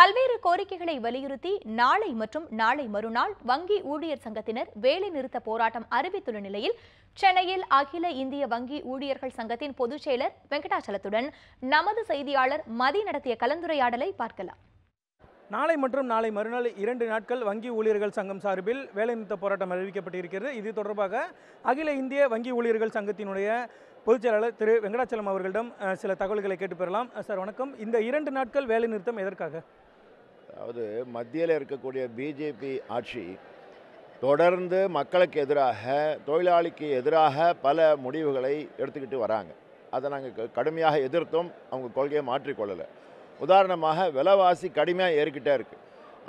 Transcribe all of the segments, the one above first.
பல்வேறு கோரிக்கைகளை வலியுறுத்தி நாளை மற்றும் நாளை மறுநாள் வங்கி ஊழியர் சங்கத்தினர் வேலைநிறுத்த போராட்டம் அறிவித்துள்ள நிலையில் சென்னையில் அகில இந்திய வங்கி ஊழியர்கள் சங்கத்தின் பொதுச் செயலர் வெங்கடாச்சலத்துடன் நமது செய்தியாளர் மதி நடத்திய கலந்துரையாடலை பார்க்கலாம். நாளை மற்றும் நாளை மறுநாள் இரண்டு நாட்கள் வங்கி ஊழியர்கள் சங்கம் சார்பில் வேலைநிறுத்த போராட்டம் அறிவிக்கப்பட்டிருக்கிறது. இது தொடர்பாக அகில இந்திய வங்கி ஊழியர்கள் சங்கத்தினுடைய பொதுச் செயலாளர் திரு வெங்கடாச்சலம் அவர்களிடம் சில தகவல்களை கேட்டு பெறலாம். சார் வணக்கம். இந்த இரண்டு நாட்கள் வேலைநிறுத்தம் எதற்காக? அதாவது மத்தியில் இருக்கக்கூடிய பிஜேபி ஆட்சி தொடர்ந்து மக்களுக்கு எதிராக தொழிலாளிக்கு எதிராக பல முடிவுகளை எடுத்துக்கிட்டு வராங்க. அதை நாங்கள் கடுமையாக எதிர்த்தும் அவங்க கொள்கையை மாற்றிக்கொள்ளலை உதாரணமாக விலைவாசி கடுமையாக ஏறிக்கிட்டே இருக்குது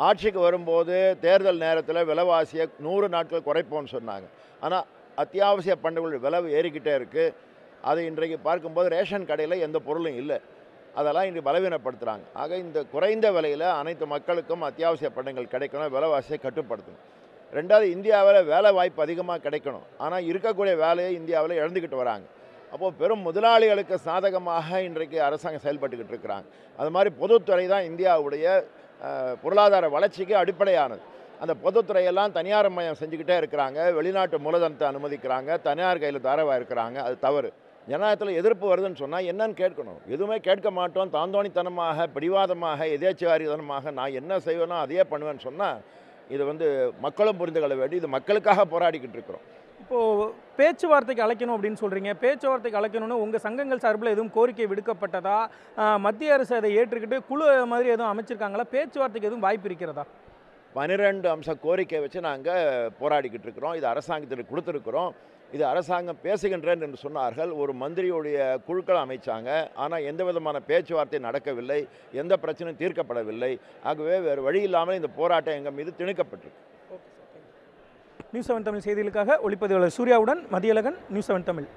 ஆட்சிக்கு வரும்போது தேர்தல் நேரத்தில் விலைவாசியை நூறு நாட்கள் குறைப்போம்னு சொன்னாங்க. ஆனால் அத்தியாவசிய பண்டுகள் விலை ஏறிக்கிட்டே இருக்குது அது இன்றைக்கு பார்க்கும்போது ரேஷன் கடையில் எந்த பொருளும் இல்லை. அதெல்லாம் இன்று பலவீனப்படுத்துகிறாங்க ஆக இந்த குறைந்த விலையில் அனைத்து மக்களுக்கும் அத்தியாவசிய பண்டங்கள் கிடைக்கணும் விலைவாசியை கட்டுப்படுத்தணும். ரெண்டாவது இந்தியாவில் வேலை வாய்ப்பு அதிகமாக கிடைக்கணும். ஆனால் இருக்கக்கூடிய வேலையை இந்தியாவில் இழந்துக்கிட்டு வராங்க. அப்போது பெரும் முதலாளிகளுக்கு சாதகமாக இன்றைக்கு அரசாங்கம் செயல்பட்டுக்கிட்டு இருக்கிறாங்க. அது மாதிரி பொதுத்துறை தான் இந்தியாவுடைய பொருளாதார வளர்ச்சிக்கு அடிப்படையானது. அந்த பொதுத்துறையெல்லாம் தனியார் மயம் செஞ்சுக்கிட்டே இருக்கிறாங்க. வெளிநாட்டு மூலதனத்தை அனுமதிக்கிறாங்க. தனியார் கையில் தரவாக இருக்கிறாங்க. அது தவறு. ஜனநாயகத்தில் எதிர்ப்பு வருதுன்னு சொன்னால் என்னன்னு கேட்கணும். எதுவுமே கேட்க மாட்டோம். தாந்தோணித்தனமாக பிடிவாதமாக எதேச்சவாரிதனமாக நான் என்ன செய்வேனோ அதையே பண்ணுவேன்னு சொன்னால் இது வந்து மக்களும் புரிந்து கொள்ள வேண்டி இது மக்களுக்காக போராடிக்கிட்டு இருக்கிறோம். இப்போது பேச்சுவார்த்தைக்கு அழைக்கணும் அப்படின்னு சொல்கிறீங்க பேச்சுவார்த்தைக்கு அழைக்கணும்னு உங்கள் சங்கங்கள் சார்பில் எதுவும் கோரிக்கை விடுக்கப்பட்டதா? மத்திய அரசு அதை ஏற்றுக்கிட்டு குழு மாதிரி எதுவும் அமைச்சிருக்காங்களா? பேச்சுவார்த்தைக்கு எதுவும் வாய்ப்பு இருக்கிறதா? பன்னிரெண்டு அம்ச கோரிக்கை வச்சு நாங்கள் போராடிக்கிட்டு இருக்கிறோம். இது அரசாங்கத்திற்கு கொடுத்துருக்குறோம். இது அரசாங்கம் பேசுகின்றேன் என்று சொன்னார்கள். ஒரு மந்திரியுடைய குழுக்கள் அமைச்சாங்க. ஆனால் எந்த விதமான பேச்சுவார்த்தை நடக்கவில்லை. எந்த பிரச்சனையும் தீர்க்கப்படவில்லை. ஆகவே வேறு வழி இல்லாமல் இந்த போராட்டம் எங்கள் மீது திணிக்கப்பட்டிருக்கு. நியூஸ் செவன் தமிழ் செய்திகளுக்காக ஒளிப்பதிவாளர் சூர்யாவுடன் மதியழகன் நியூஸ் செவன் தமிழ்.